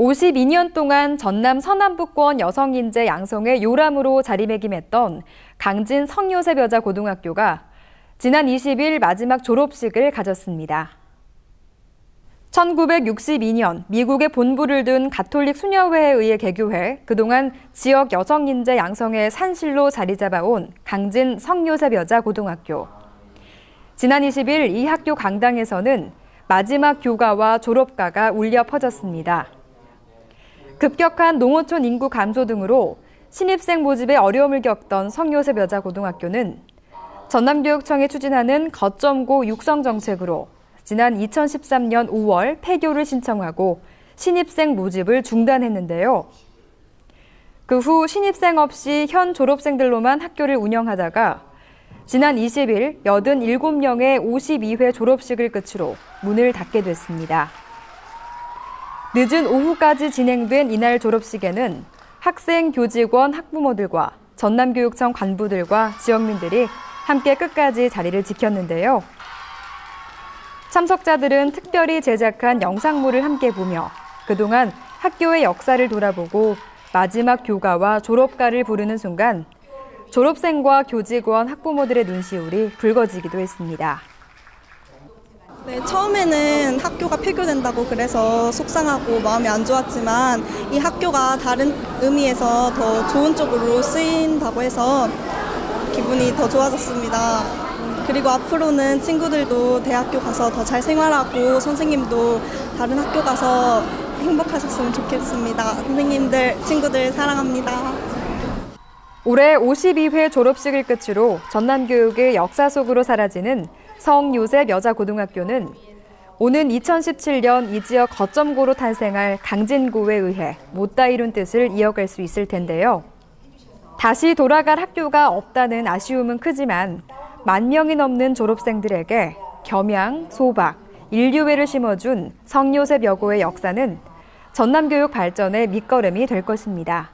52년 동안 전남 서남부권 여성인재 양성의 요람으로 자리매김했던 강진 성요셉 여자 고등학교가 지난 20일 마지막 졸업식을 가졌습니다. 1962년 미국에 본부를 둔 가톨릭 수녀회에 의해 개교해 그동안 지역 여성인재 양성의 산실로 자리 잡아온 강진 성요셉 여자 고등학교. 지난 20일 이 학교 강당에서는 마지막 교가와 졸업가가 울려 퍼졌습니다. 급격한 농어촌 인구 감소 등으로 신입생 모집에 어려움을 겪던 성요셉 여자고등학교는 전남교육청이 추진하는 거점고 육성 정책으로 지난 2013년 5월 폐교를 신청하고 신입생 모집을 중단했는데요. 그 후 신입생 없이 현 졸업생들로만 학교를 운영하다가 지난 20일 87명의 52회 졸업식을 끝으로 문을 닫게 됐습니다. 늦은 오후까지 진행된 이날 졸업식에는 학생, 교직원, 학부모들과 전남교육청 관부들과 지역민들이 함께 끝까지 자리를 지켰는데요. 참석자들은 특별히 제작한 영상물을 함께 보며 그동안 학교의 역사를 돌아보고 마지막 교가와 졸업가를 부르는 순간 졸업생과 교직원, 학부모들의 눈시울이 붉어지기도 했습니다. 네, 처음에는 학교가 폐교된다고 그래서 속상하고 마음이 안 좋았지만 이 학교가 다른 의미에서 더 좋은 쪽으로 쓰인다고 해서 기분이 더 좋아졌습니다. 그리고 앞으로는 친구들도 대학교 가서 더 잘 생활하고 선생님도 다른 학교 가서 행복하셨으면 좋겠습니다. 선생님들, 친구들 사랑합니다. 올해 52회 졸업식을 끝으로 전남교육의 역사 속으로 사라지는 성요셉 여자고등학교는 오는 2017년 이 지역 거점고로 탄생할 강진고에 의해 못다 이룬 뜻을 이어갈 수 있을 텐데요. 다시 돌아갈 학교가 없다는 아쉬움은 크지만 만 명이 넘는 졸업생들에게 겸양, 소박, 인류애를 심어준 성요셉 여고의 역사는 전남교육 발전의 밑거름이 될 것입니다.